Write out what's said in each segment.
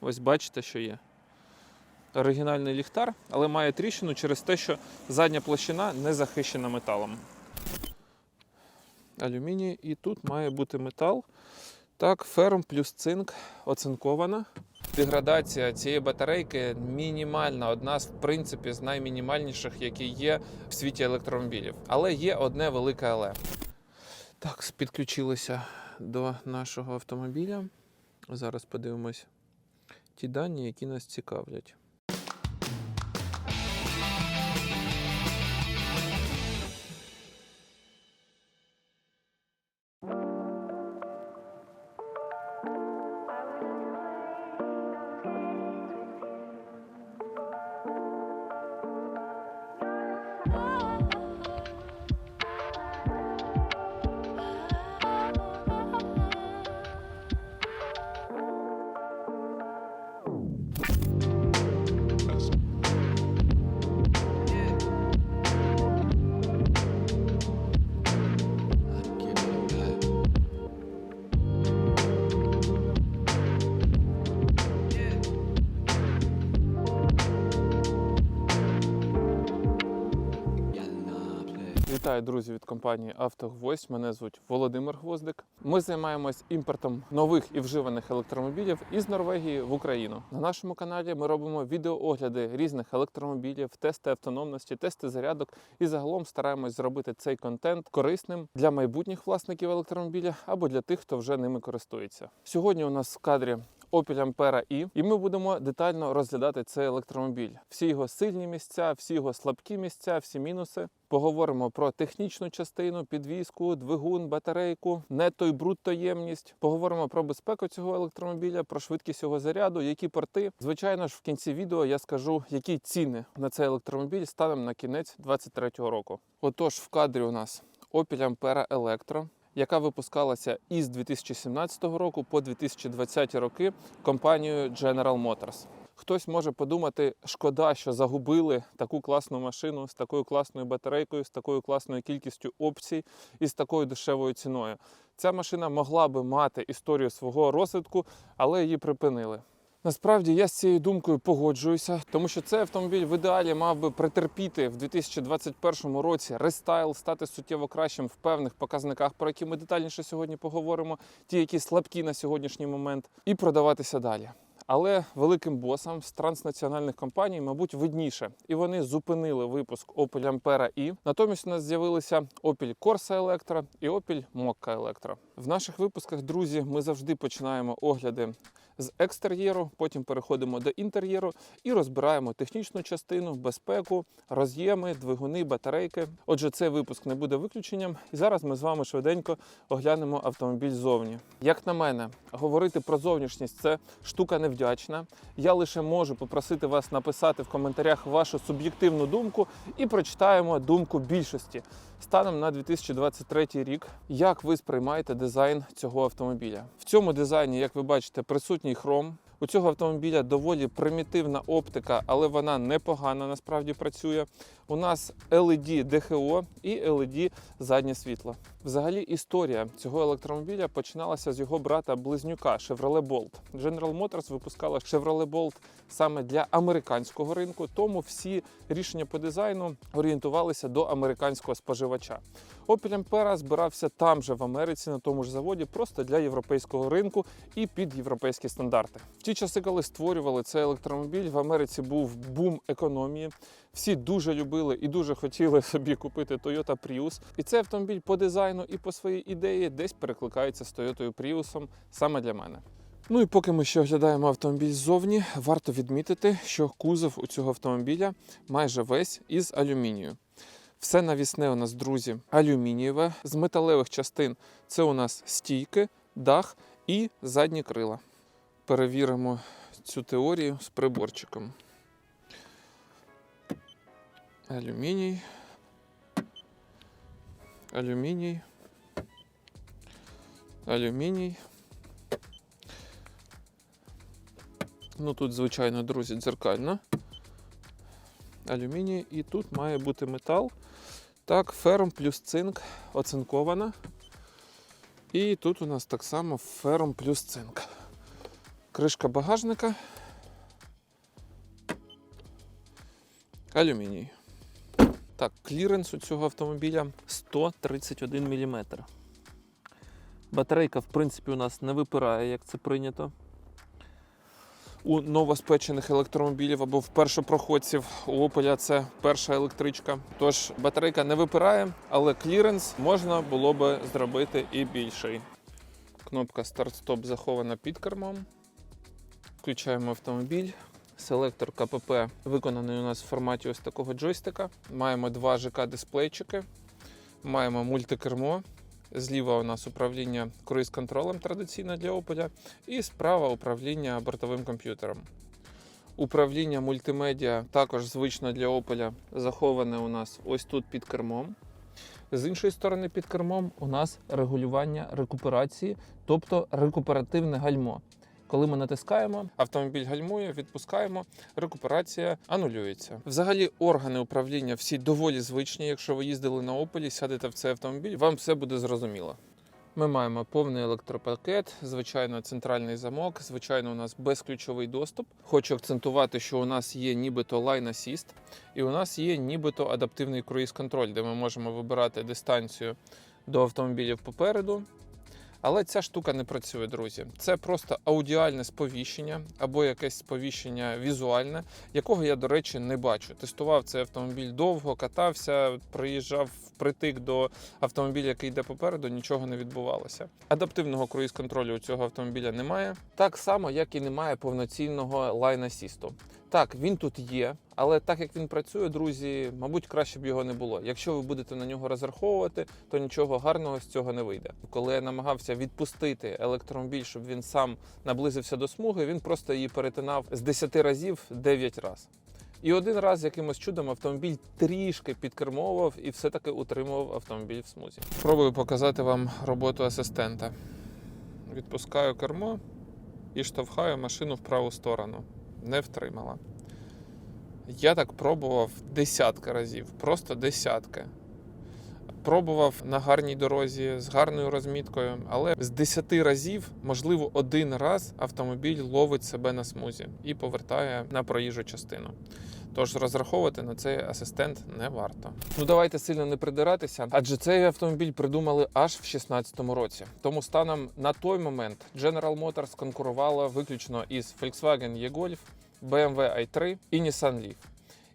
Ось бачите, що є. Оригінальний ліхтар, але має тріщину через те, що задня площина не захищена металом. Алюміній, і тут має бути метал. Так, ферм плюс цинк оцинкована. Деградація цієї батарейки мінімальна, одна з в принципі з наймінімальніших, які є в світі електромобілів. Але є одне велике але. Так, підключилися до нашого автомобіля. Зараз подивимось ті дані, які нас цікавлять. Вітаю, друзі, від компанії «Автогвоздь». Мене звуть Володимир Гвоздик. Ми займаємось імпортом нових і вживаних електромобілів із Норвегії в Україну. На нашому каналі ми робимо відеоогляди різних електромобілів, тести автономності, тести зарядок і загалом стараємось зробити цей контент корисним для майбутніх власників електромобіля або для тих, хто вже ними користується. Сьогодні у нас в кадрі Opel Ampera i, і ми будемо детально розглядати цей електромобіль. Всі його сильні місця, всі його слабкі місця, всі мінуси. Поговоримо про технічну частину, підвізку, двигун, батарейку, нетто і бруттоємність. Поговоримо про безпеку цього електромобіля, про швидкість його заряду, які порти. Звичайно ж, в кінці відео я скажу, які ціни на цей електромобіль станом на кінець 2023 року. Отож, в кадрі у нас Opel Ampera Electro яка випускалася із 2017 року по 2020 роки компанією General Motors. Хтось може подумати, шкода, що загубили таку класну машину з такою класною батарейкою, з такою класною кількістю опцій і з такою дешевою ціною. Ця машина могла би мати історію свого розвитку, але її припинили. Насправді я з цією думкою погоджуюся, тому що цей автомобіль в ідеалі мав би претерпіти в 2021 році рестайл, стати суттєво кращим в певних показниках, про які ми детальніше сьогодні поговоримо, ті, які слабкі на сьогоднішній момент, і продаватися далі. Але великим босам з транснаціональних компаній, мабуть, видніше, і вони зупинили випуск Opel Ampera i. Натомість у нас з'явилися Opel Corsa Electro і Opel Mokka Electro. В наших випусках, друзі, ми завжди починаємо огляди з екстер'єру, потім переходимо до інтер'єру і розбираємо технічну частину, безпеку, роз'єми, двигуни, батарейки. Отже, цей випуск не буде виключенням. І зараз ми з вами швиденько оглянемо автомобіль ззовні. Як на мене, говорити про зовнішність це штука невдячна. Я лише можу попросити вас написати в коментарях вашу суб'єктивну думку і прочитаємо думку більшості. Станом на 2023 рік, як ви сприймаєте дизайн цього автомобіля? В цьому дизайні, як ви бачите, присутній хром. У цього автомобіля доволі примітивна оптика, але вона непогано насправді працює. У нас LED ДХО і LED заднє світло. Взагалі, історія цього електромобіля починалася з його брата близнюка Chevrolet Bolt. General Motors випускала Chevrolet Bolt саме для американського ринку, тому всі рішення по дизайну орієнтувалися до американського споживача. Opel Ampera збирався там же в Америці, на тому ж заводі, просто для європейського ринку і під європейські стандарти. В ті часи, коли створювали цей електромобіль, в Америці був бум економії. Всі дуже любили і дуже хотіли собі купити Toyota Prius. І цей автомобіль по дизайну і по своїй ідеї десь перекликається з Toyota Prius саме для мене. Ну і поки ми ще оглядаємо автомобіль ззовні, варто відмітити, що кузов у цього автомобіля майже весь із алюмінію. Все навісне у нас, друзі, алюмінієве. З металевих частин це у нас стійки, дах і задні крила. Перевіримо цю теорію з приборчиком. Алюміній. Алюміній. Алюміній. Ну тут, звичайно, друзі, дзеркально. Алюміній і тут має бути метал. Так, ферм плюс цинк оцинкована. І тут у нас так само ферм плюс цинк. Кришка багажника. Алюміній. Так, кліренс у цього автомобіля 131 мм. Батарейка, в принципі, у нас не випирає, як це прийнято. У новоспечених електромобілів або в першопроходців у Opel це перша електричка. Тож батарейка не випирає, але кліренс можна було би зробити і більший. Кнопка старт-стоп захована під кермом. Включаємо автомобіль. Селектор КПП виконаний у нас в форматі ось такого джойстика. Маємо два ЖК-дисплейчики, маємо мультикермо. Зліва у нас управління круїз-контролем традиційно для Opel, і справа управління бортовим комп'ютером. Управління мультимедіа також звично для Opel заховане у нас ось тут під кермом. З іншої сторони під кермом у нас регулювання рекуперації, тобто рекуперативне гальмо. Коли ми натискаємо, автомобіль гальмує, відпускаємо, рекуперація анулюється. Взагалі, органи управління всі доволі звичні. Якщо ви їздили на Opel, сядете в цей автомобіль, вам все буде зрозуміло. Ми маємо повний електропакет, звичайно, центральний замок. Звичайно, у нас безключовий доступ. Хочу акцентувати, що у нас є нібито Line Assist, і у нас є нібито адаптивний круїз-контроль, де ми можемо вибирати дистанцію до автомобілів попереду. Але ця штука не працює, друзі. Це просто аудіальне сповіщення або якесь сповіщення візуальне, якого я, до речі, не бачу. Тестував цей автомобіль довго, катався, приїжджав впритик до автомобіля, який йде попереду, нічого не відбувалося. Адаптивного круїз-контролю у цього автомобіля немає. Так само, як і немає повноцінного Line Assist. Так, він тут є, але так як він працює, друзі, мабуть, краще б його не було. Якщо ви будете на нього розраховувати, то нічого гарного з цього не вийде. Коли я намагався відпустити електромобіль, щоб він сам наблизився до смуги, він просто її перетинав з 10 разів 9 разів. І один раз якимось чудом автомобіль трішки підкермовував і все-таки утримував автомобіль в смузі. Спробую показати вам роботу асистента. Відпускаю кермо і штовхаю машину в праву сторону. Не втримала. Я так пробував десятки разів, просто десятки. Пробував на гарній дорозі з гарною розміткою, але з 10 разів, можливо, один раз автомобіль ловить себе на смузі і повертає на проїжджу частину. Тож розраховувати на цей асистент не варто. Ну давайте сильно не придиратися, адже цей автомобіль придумали аж в 2016 році. Тому станом на той момент General Motors конкурувала виключно із Volkswagen E-Golf, BMW i3 і Nissan Leaf.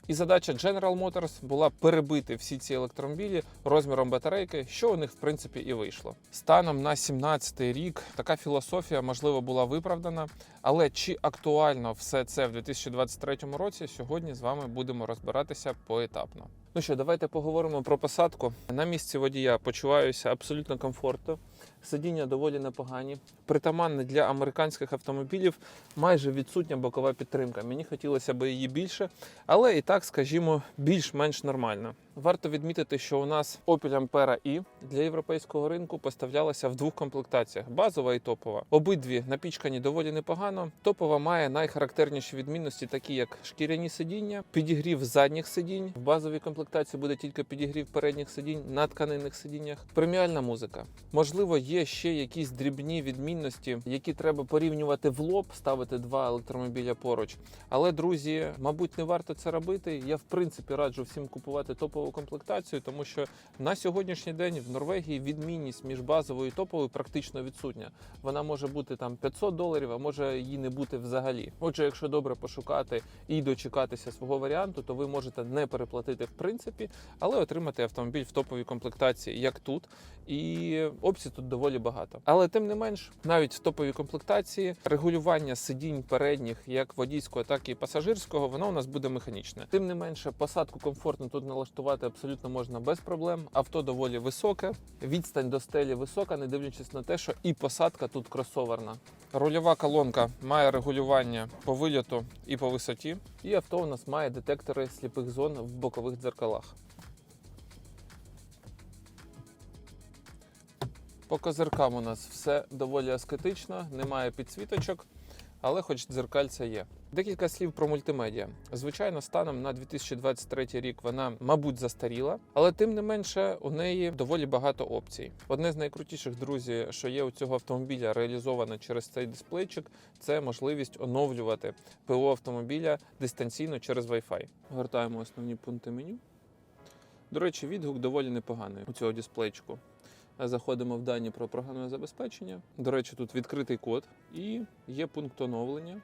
І задача General Motors була перебити всі ці електромобілі розміром батарейки, що у них в принципі і вийшло. Станом на 17-й рік така філософія можливо була виправдана, але чи актуально все це в 2023 році? Сьогодні з вами будемо розбиратися поетапно. Ну що, давайте поговоримо про посадку. На місці водія почуваюся абсолютно комфортно. Сидіння доволі непогані. Притаманне для американських автомобілів майже відсутня бокова підтримка. Мені хотілося б її більше, але і так, скажімо, більш-менш нормально. Варто відмітити, що у нас Opel Ampera i для європейського ринку поставлялася в двох комплектаціях: базова і топова. Обидві напічкані доволі непогано. Топова має найхарактерніші відмінності, такі як шкіряні сидіння, підігрів задніх сидінь. В базовій комплектації буде тільки підігрів передніх сидінь на тканинних сидіннях. Преміальна музика. Можливо, є ще якісь дрібні відмінності, які треба порівнювати в лоб, ставити два електромобіля поруч. Але, друзі, мабуть, не варто це робити. Я в принципі раджу всім купувати топову комплектацію, тому що на сьогоднішній день в Норвегії відмінність між базовою і топовою практично відсутня. Вона може бути там 500 доларів, а може її не бути взагалі. Отже, якщо добре пошукати і дочекатися свого варіанту, то ви можете не переплатити в принципі, але отримати автомобіль в топовій комплектації, як тут. І опцій тут доволі багато. Але тим не менш, навіть в топовій комплектації регулювання сидінь передніх, як водійського, так і пасажирського, воно у нас буде механічне. Тим не менше, посадку комфортно тут налаштувати абсолютно можна без проблем. Авто доволі високе, відстань до стелі висока, не дивлячись на те, що і посадка тут кросоверна. Рульова колонка має регулювання по вильоту і по висоті. І авто у нас має детектори сліпих зон в бокових дзеркалах. По козиркам у нас все доволі аскетично, немає підсвіточок. Але хоч дзеркальця є. Декілька слів про мультимедіа. Звичайно, станом на 2023 рік вона, мабуть, застаріла, але тим не менше у неї доволі багато опцій. Одне з найкрутіших друзі, що є у цього автомобіля, реалізоване через цей дисплейчик, це можливість оновлювати ПО автомобіля дистанційно через Wi-Fi. Гортаємо основні пункти меню. До речі, відгук доволі непоганий у цього дисплейчику. Заходимо в дані про програмне забезпечення. До речі, тут відкритий код і є пункт оновлення.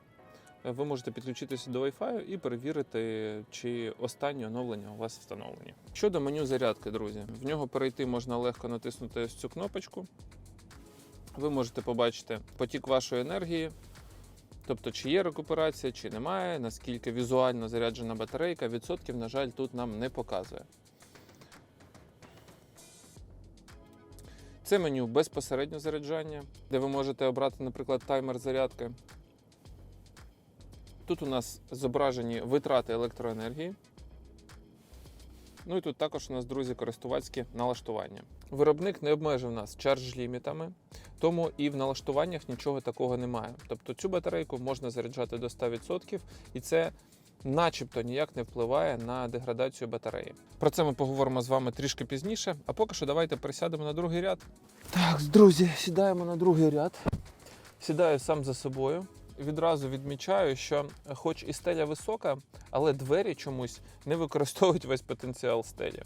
Ви можете підключитися до Wi-Fi і перевірити, чи останні оновлення у вас встановлені. Щодо меню зарядки, друзі, в нього перейти можна легко натиснути ось цю кнопочку. Ви можете побачити потік вашої енергії, тобто чи є рекуперація, чи немає, наскільки візуально заряджена батарейка. Відсотків, на жаль, тут нам не показує. Це меню безпосередньо заряджання, де ви можете обрати, наприклад, таймер зарядки. Тут у нас зображені витрати електроенергії. Ну і тут також у нас, друзі, користувацькі налаштування. Виробник не обмежив нас чардж-лімітами, тому і в налаштуваннях нічого такого немає. Тобто цю батарейку можна заряджати до 100%, і це начебто ніяк не впливає на деградацію батареї. Про це ми поговоримо з вами трішки пізніше. А поки що давайте присядемо на другий ряд. Так, друзі, сідаємо на другий ряд. Сідаю сам за собою. Відразу відмічаю, що хоч і стеля висока, але двері чомусь не використовують весь потенціал стелі.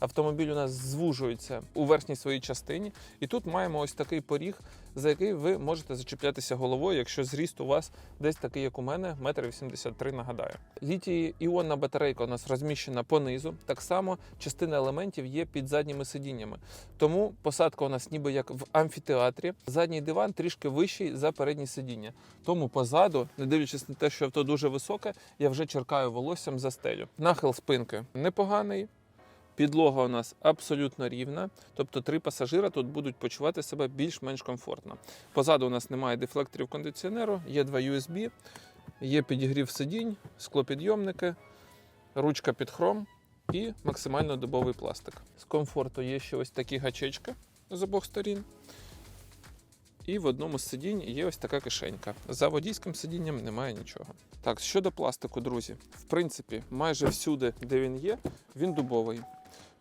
Автомобіль у нас звужується у верхній своїй частині, і тут маємо ось такий поріг, за який ви можете зачеплятися головою, якщо зріст у вас десь такий, як у мене, метр вісімдесят три, нагадаю. Літій іонна батарейка у нас розміщена понизу. Так само частина елементів є під задніми сидіннями. Тому посадка у нас ніби як в амфітеатрі. Задній диван трішки вищий за переднє сидіння. Тому позаду, не дивлячись на те, що авто дуже високе, я вже черкаю волоссям за стелю. Нахил спинки непоганий. Підлога у нас абсолютно рівна, тобто три пасажира тут будуть почувати себе більш-менш комфортно. Позаду у нас немає дефлекторів кондиціонеру, є два USB, є підігрів сидінь, склопідйомники, ручка під хром і максимально добовий пластик. З комфорту є ще ось такі гачечки з обох сторін. І в одному з сидінь є ось така кишенька. За водійським сидінням немає нічого. Так, щодо пластику, друзі, в принципі, майже всюди, де він є, він дубовий.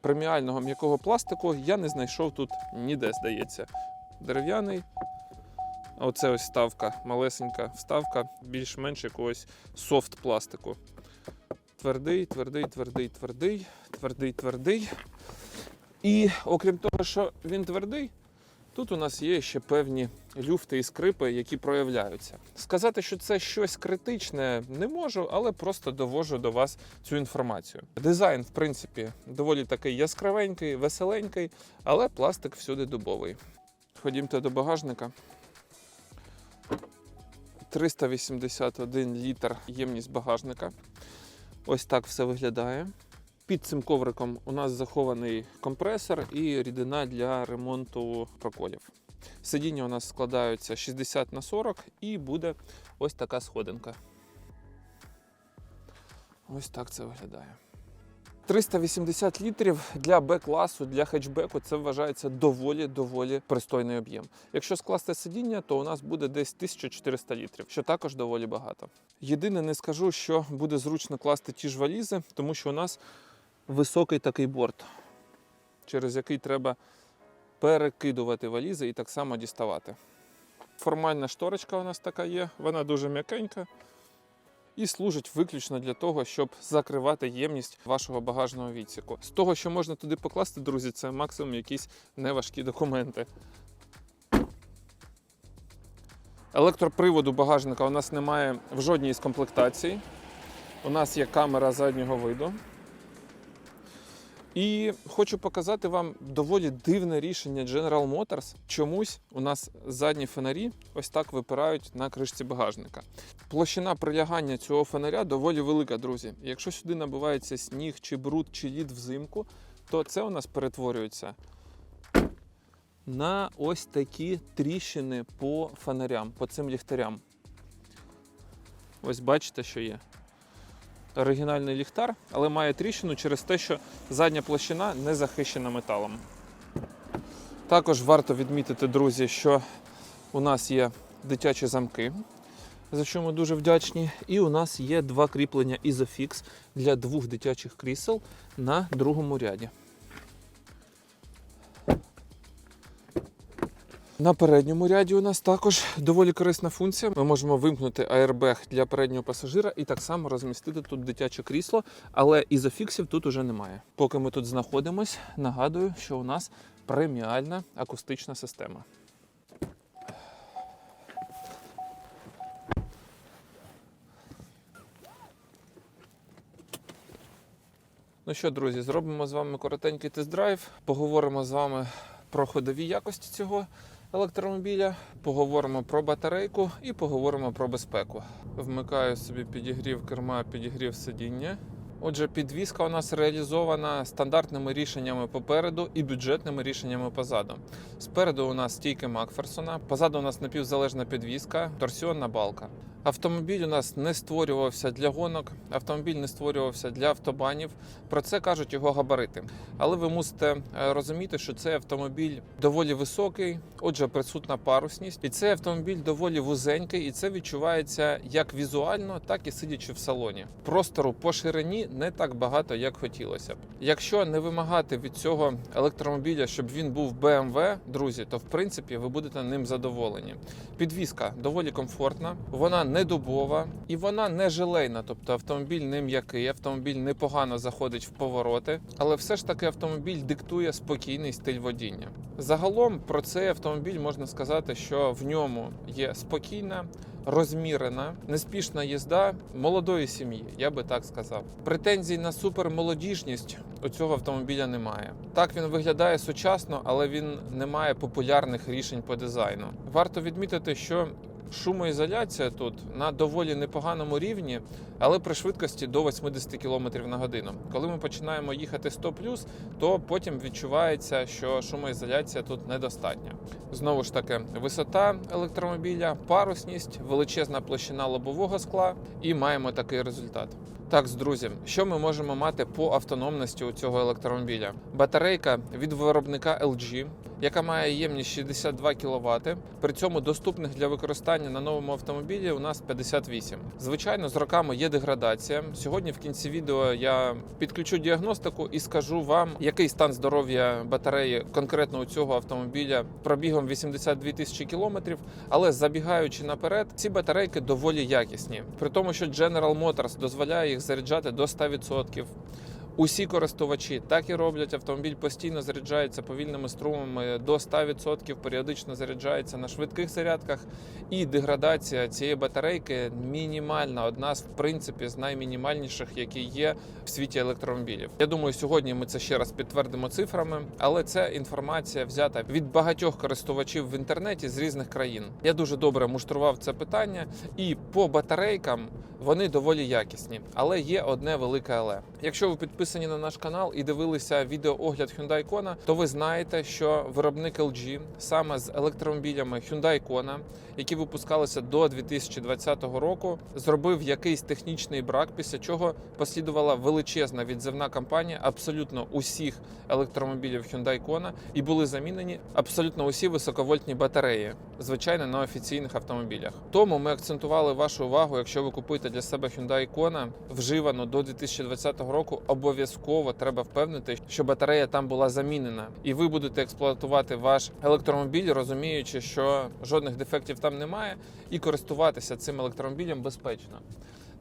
Преміального м'якого пластику я не знайшов тут ніде, здається. Дерев'яний. Оце ось вставка, малесенька вставка, більш-менш якогось софт пластику. Твердий, твердий, твердий, твердий, твердий, твердий. І окрім того, що він твердий, Тут у нас є ще певні люфти і скрипи, які проявляються. Сказати, що це щось критичне, не можу, але просто довожу до вас цю інформацію. Дизайн, в принципі, доволі такий яскравенький, веселенький, але пластик всюди дубовий. Ходімте до багажника. 381 літр ємність багажника. Ось так все виглядає. Під цим ковриком у нас захований компресор і рідина для ремонту проколів. Сидіння у нас складаються 60 на 40 і буде ось така сходинка. Ось так це виглядає. 380 літрів для Б-класу, для хетчбеку це вважається доволі-доволі пристойний об'єм. Якщо скласти сидіння, то у нас буде десь 1400 літрів, що також доволі багато. Єдине, не скажу, що буде зручно класти ті ж валізи, тому що у нас високий такий борт, через який треба перекидувати валізи і так само діставати. Формальна шторочка у нас така є, вона дуже м'якенька і служить виключно для того, щоб закривати ємність вашого багажного відсіку. З того, що можна туди покласти, друзі, це максимум якісь неважкі документи. Електроприводу багажника у нас немає в жодній із комплектацій. У нас є камера заднього виду. І хочу показати вам доволі дивне рішення General Motors. Чомусь у нас задні фонарі ось так випирають на кришці багажника. Площина прилягання цього фонаря доволі велика, друзі. Якщо сюди набивається сніг, чи бруд, чи лід взимку, то це у нас перетворюється на ось такі тріщини по фонарям, по цим ліхтарям. Ось бачите, що є оригінальний ліхтар, але має тріщину через те, що задня площина не захищена металом. Також варто відмітити, друзі, що у нас є дитячі замки. за що ми дуже вдячні. І у нас є два кріплення Isofix для двох дитячих крісел на другому ряді. На передньому ряді у нас також доволі корисна функція. Ми можемо вимкнути аербег для переднього пасажира і так само розмістити тут дитяче крісло, але ізофіксів тут уже немає. Поки ми тут знаходимось, нагадую, що у нас преміальна акустична система. Ну що, друзі, зробимо з вами коротенький тест-драйв. Поговоримо з вами про ходові якості цього електромобіля, поговоримо про батарейку і поговоримо про безпеку. Вмикаю собі підігрів керма, підігрів сидіння. Отже, підвізка у нас реалізована стандартними рішеннями попереду і бюджетними рішеннями позаду. Спереду у нас стійки Макферсона, позаду у нас напівзалежна підвізка, торсіонна балка. Автомобіль у нас не створювався для гонок, автомобіль не створювався для автобанів. Про це кажуть його габарити. Але ви мусите е, розуміти, що цей автомобіль доволі високий, отже, присутна парусність, і цей автомобіль доволі вузенький, і це відчувається як візуально, так і сидячи в салоні. Простору по ширині не так багато, як хотілося б. Якщо не вимагати від цього електромобіля, щоб він був BMW, друзі, то в принципі ви будете ним задоволені. Підвізка доволі комфортна, вона не дубова і вона не жилейна, тобто автомобіль не м'який, автомобіль непогано заходить в повороти, але все ж таки автомобіль диктує спокійний стиль водіння. Загалом про цей автомобіль можна сказати, що в ньому є спокійна. Розмірена, неспішна їзда молодої сім'ї, я би так сказав. Претензій на супермолодіжність у цього автомобіля немає. Так він виглядає сучасно, але він не має популярних рішень по дизайну. Варто відмітити, що Шумоізоляція тут на доволі непоганому рівні, але при швидкості до 80 км на годину. Коли ми починаємо їхати 100 то потім відчувається, що шумоізоляція тут недостатня. Знову ж таки, висота електромобіля, парусність, величезна площина лобового скла, і маємо такий результат. Так, друзі, що ми можемо мати по автономності у цього електромобіля? Батарейка від виробника LG, яка має ємність 62 кВт. При цьому доступних для використання на новому автомобілі у нас 58. Звичайно, з роками є деградація. Сьогодні в кінці відео я підключу діагностику і скажу вам, який стан здоров'я батареї конкретно у цього автомобіля пробігом 82 тисячі кілометрів. Але забігаючи наперед, ці батарейки доволі якісні. При тому, що General Motors дозволяє їх заряджати до 100%. Усі користувачі так і роблять. Автомобіль постійно заряджається повільними струмами до 100%, періодично заряджається на швидких зарядках. І деградація цієї батарейки мінімальна. Одна з в принципі з наймінімальніших, які є в світі електромобілів. Я думаю, сьогодні ми це ще раз підтвердимо цифрами, але це інформація взята від багатьох користувачів в інтернеті з різних країн. Я дуже добре муштрував це питання, і по батарейкам вони доволі якісні, але є одне велике але. Якщо ви підписані на наш канал і дивилися відеоогляд Hyundai Kona, то ви знаєте, що виробник LG саме з електромобілями Hyundai Kona, які випускалися до 2020 року, зробив якийсь технічний брак, після чого послідувала величезна відзивна кампанія абсолютно усіх електромобілів Hyundai Kona і були замінені абсолютно усі високовольтні батареї, звичайно, на офіційних автомобілях. Тому ми акцентували вашу увагу, якщо ви купуєте для себе Hyundai Kona вживану до 2020 року, обов'язково треба впевнити, що батарея там була замінена, і ви будете експлуатувати ваш електромобіль, розуміючи, що жодних дефектів там немає, і користуватися цим електромобілем безпечно.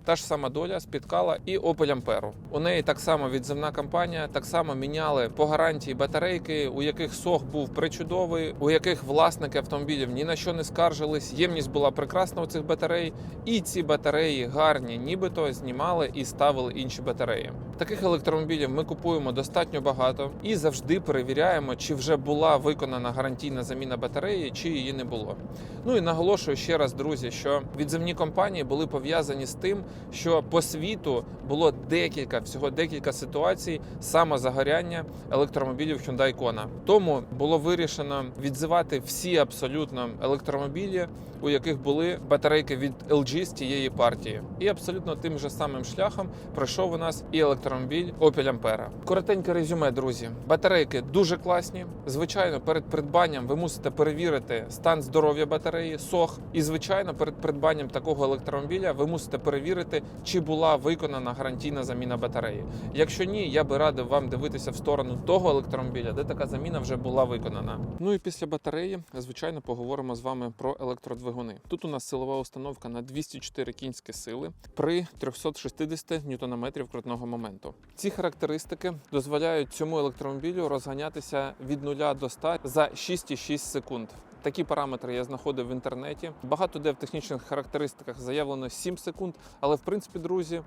Та ж сама доля спіткала і Opel Ampera. У неї так само відзивна кампанія, так само міняли по гарантії батарейки, у яких сох був причудовий, у яких власники автомобілів ні на що не скаржились. Ємність була прекрасна у цих батарей, і ці батареї гарні, нібито знімали і ставили інші батареї. Таких електромобілів ми купуємо достатньо багато і завжди перевіряємо, чи вже була виконана гарантійна заміна батареї, чи її не було. Ну і наголошую ще раз, друзі, що відзивні компанії були пов'язані з тим, що по світу було декілька всього декілька ситуацій самозагоряння електромобілів Hyundai Kona. Тому було вирішено відзивати всі абсолютно електромобілі у яких були батарейки від LG з тієї партії. І абсолютно тим же самим шляхом пройшов у нас і електромобіль Opel Ampera. Коротеньке резюме, друзі. Батарейки дуже класні. Звичайно, перед придбанням ви мусите перевірити стан здоров'я батареї, сох. І звичайно, перед придбанням такого електромобіля ви мусите перевірити, чи була виконана гарантійна заміна батареї. Якщо ні, я би радив вам дивитися в сторону того електромобіля, де така заміна вже була виконана. Ну і після батареї, звичайно, поговоримо з вами про електродвигуни. Тут у нас силова установка на 204 кінські сили при 360 ньютонометрів крутного моменту. Ці характеристики дозволяють цьому електромобілю розганятися від 0 до 100 за 6,6 секунд. Такі параметри я знаходив в інтернеті. Багато де в технічних характеристиках заявлено 7 секунд, але в принципі, друзі.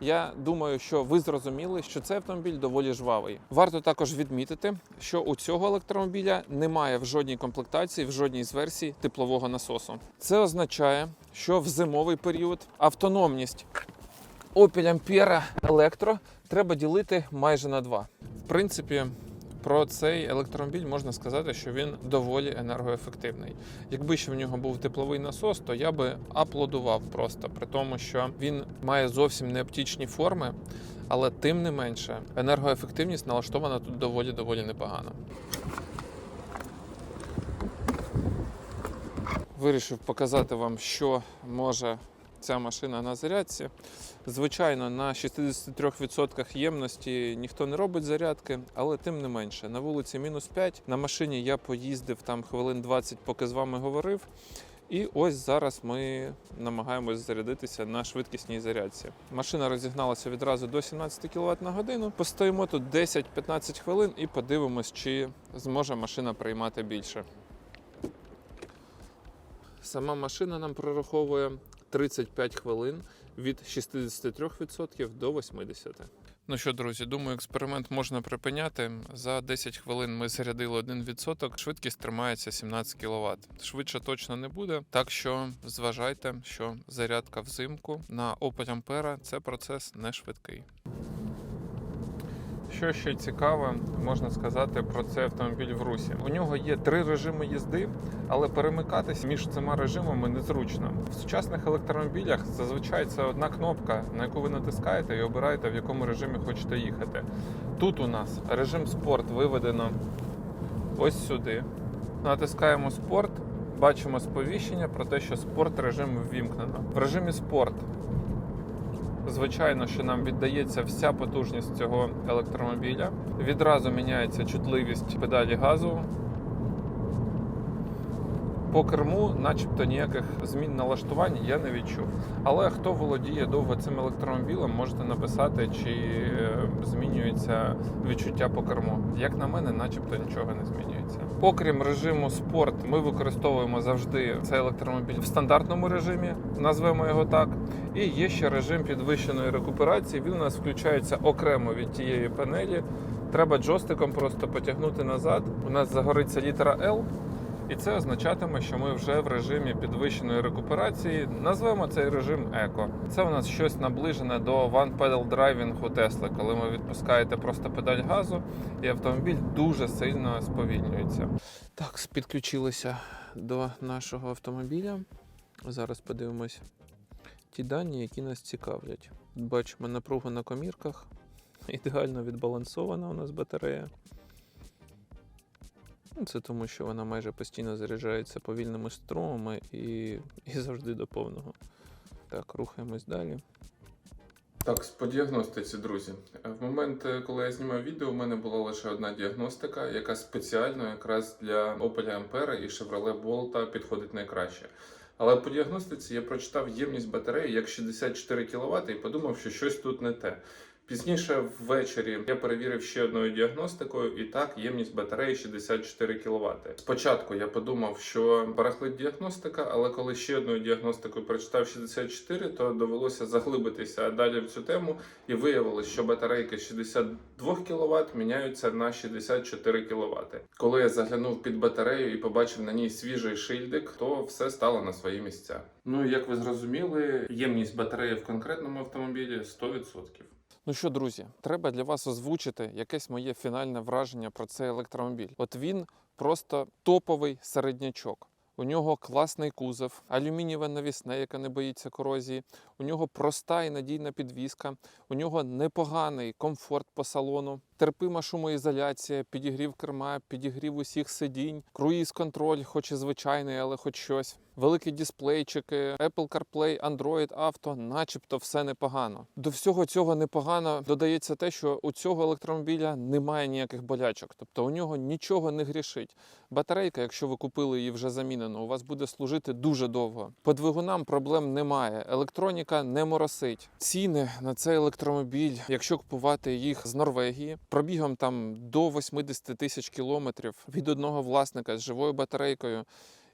Я думаю, що ви зрозуміли, що цей автомобіль доволі жвавий. Варто також відмітити, що у цього електромобіля немає в жодній комплектації, в жодній з версій теплового насосу. Це означає, що в зимовий період автономність Opel Ampera Electro треба ділити майже на два. В принципі, про цей електромобіль можна сказати, що він доволі енергоефективний. Якби ще в нього був тепловий насос, то я би аплодував просто при тому, що він має зовсім не оптичні форми, але тим не менше енергоефективність налаштована тут доволі доволі непогано. Вирішив показати вам, що може ця машина на зарядці. Звичайно, на 63% ємності ніхто не робить зарядки, але тим не менше. На вулиці мінус 5. На машині я поїздив там хвилин 20, поки з вами говорив. І ось зараз ми намагаємось зарядитися на швидкісній зарядці. Машина розігналася відразу до 17 кВт на годину. Постоїмо тут 10-15 хвилин і подивимось, чи зможе машина приймати більше. Сама машина нам прораховує 35 хвилин від 63% до 80%. Ну що, друзі, думаю, експеримент можна припиняти. За 10 хвилин ми зарядили 1%, швидкість тримається 17 кВт. Швидше точно не буде. Так що зважайте, що зарядка взимку на Opel ампера – це процес не швидкий. Що ще цікаве, можна сказати про цей автомобіль в Русі. У нього є три режими їзди, але перемикатись між цими режимами незручно. В сучасних електромобілях зазвичай це одна кнопка, на яку ви натискаєте і обираєте, в якому режимі хочете їхати. Тут у нас режим спорт виведено ось сюди. Натискаємо спорт, бачимо сповіщення про те, що спорт режим ввімкнено. В режимі спорт Звичайно, що нам віддається вся потужність цього електромобіля. Відразу міняється чутливість педалі газу. По керму, начебто, ніяких змін налаштувань я не відчув. Але хто володіє довго цим електромобілем, можете написати, чи е, змінюється відчуття по керму. Як на мене, начебто нічого не змінюється. Окрім режиму спорт, ми використовуємо завжди цей електромобіль в стандартному режимі, назвемо його так. І є ще режим підвищеної рекуперації. Він у нас включається окремо від тієї панелі. Треба джойстиком просто потягнути назад. У нас загориться літера L. І це означатиме, що ми вже в режимі підвищеної рекуперації. Назвемо цей режим еко. Це у нас щось наближене до One Pedal Driving у Tesla, коли ви відпускаєте просто педаль газу, і автомобіль дуже сильно сповільнюється. Так, підключилися до нашого автомобіля. Зараз подивимось ті дані, які нас цікавлять. Бачимо напругу на комірках. Ідеально відбалансована у нас батарея. Це тому, що вона майже постійно заряджається повільними струмами і, і завжди до повного. Так, рухаємось далі. Так, по діагностиці, друзі. В момент, е, коли я знімав відео, у мене була лише одна діагностика, яка спеціально якраз для Opel Ampera і Chevrolet Bolt підходить найкраще. Але по діагностиці я прочитав ємність батареї як 64 кВт і подумав, що щось тут не те. Пізніше ввечері я перевірив ще одною діагностикою, і так ємність батареї 64 кВт. Спочатку я подумав, що барахлить діагностика, але коли ще одною діагностикою прочитав 64, то довелося заглибитися далі в цю тему, і виявилось, що батарейки 62 кВт міняються на 64 кВт. Коли я заглянув під батарею і побачив на ній свіжий шильдик, то все стало на свої місця. Ну як ви зрозуміли, ємність батареї в конкретному автомобілі 100%. Ну що, друзі, треба для вас озвучити якесь моє фінальне враження про цей електромобіль. От він просто топовий середнячок. У нього класний кузов, алюмінієве навісне, яке не боїться корозії. У нього проста і надійна підвіска. У нього непоганий комфорт по салону, терпима шумоізоляція, підігрів керма, підігрів усіх сидінь, круїз-контроль, хоч і звичайний, але хоч щось. Великі дисплейчики, Apple CarPlay, Android Auto, начебто все непогано. До всього цього непогано додається те, що у цього електромобіля немає ніяких болячок, тобто у нього нічого не грішить. Батарейка, якщо ви купили її вже замінену, у вас буде служити дуже довго. По двигунам проблем немає. Електроніка не моросить. Ціни на цей електромобіль, якщо купувати їх з Норвегії, пробігом там до 80 тисяч кілометрів від одного власника з живою батарейкою.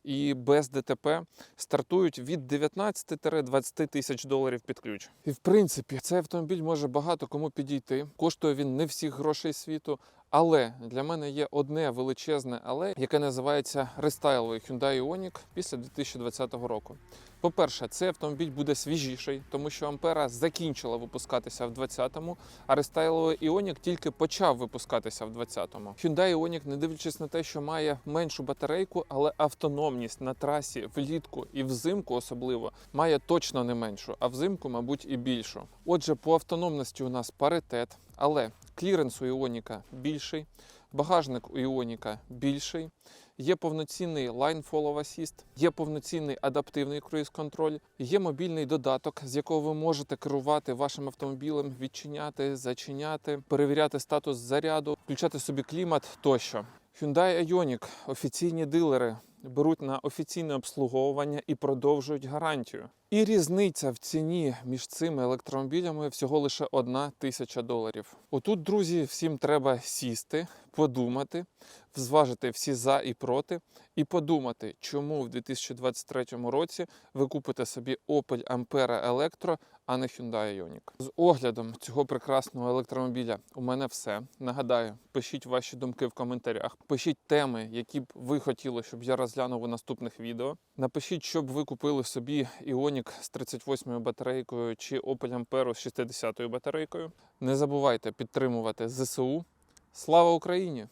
І без ДТП стартують від 19-20 тисяч доларів під ключ. І в принципі, цей автомобіль може багато кому підійти. Коштує він не всіх грошей світу. Але для мене є одне величезне але, яке називається рестайловий Hyundai Ioniq після 2020 року. По-перше, цей автомобіль буде свіжіший, тому що Ампера закінчила випускатися в 20-му, а рестайловий Ioniq тільки почав випускатися в 20-му. Hyundai Ioniq, не дивлячись на те, що має меншу батарейку, але автономність на трасі влітку і взимку особливо має точно не меншу, а взимку, мабуть, і більшу. Отже, по автономності у нас паритет, але кліренс у Іоніка більший, багажник у Іоніка більший. Є повноцінний Line Follow Assist, є повноцінний адаптивний круїз-контроль, є мобільний додаток, з якого ви можете керувати вашим автомобілем, відчиняти, зачиняти, перевіряти статус заряду, включати собі клімат тощо. Hyundai Ioniq – офіційні дилери беруть на офіційне обслуговування і продовжують гарантію. І різниця в ціні між цими електромобілями всього лише одна тисяча доларів. Отут, друзі, всім треба сісти, подумати, зважити всі за і проти, і подумати, чому в 2023 році ви купите собі Opel Ampera Electro, а не Hyundai Ioniq. З оглядом цього прекрасного електромобіля у мене все. Нагадаю, пишіть ваші думки в коментарях, пишіть теми, які б ви хотіли, щоб я розглянув у наступних відео. Напишіть, щоб ви купили собі Ioniq з 38 батарейкою чи Opel Ampera з 60 батарейкою. Не забувайте підтримувати ЗСУ. Слава Україні!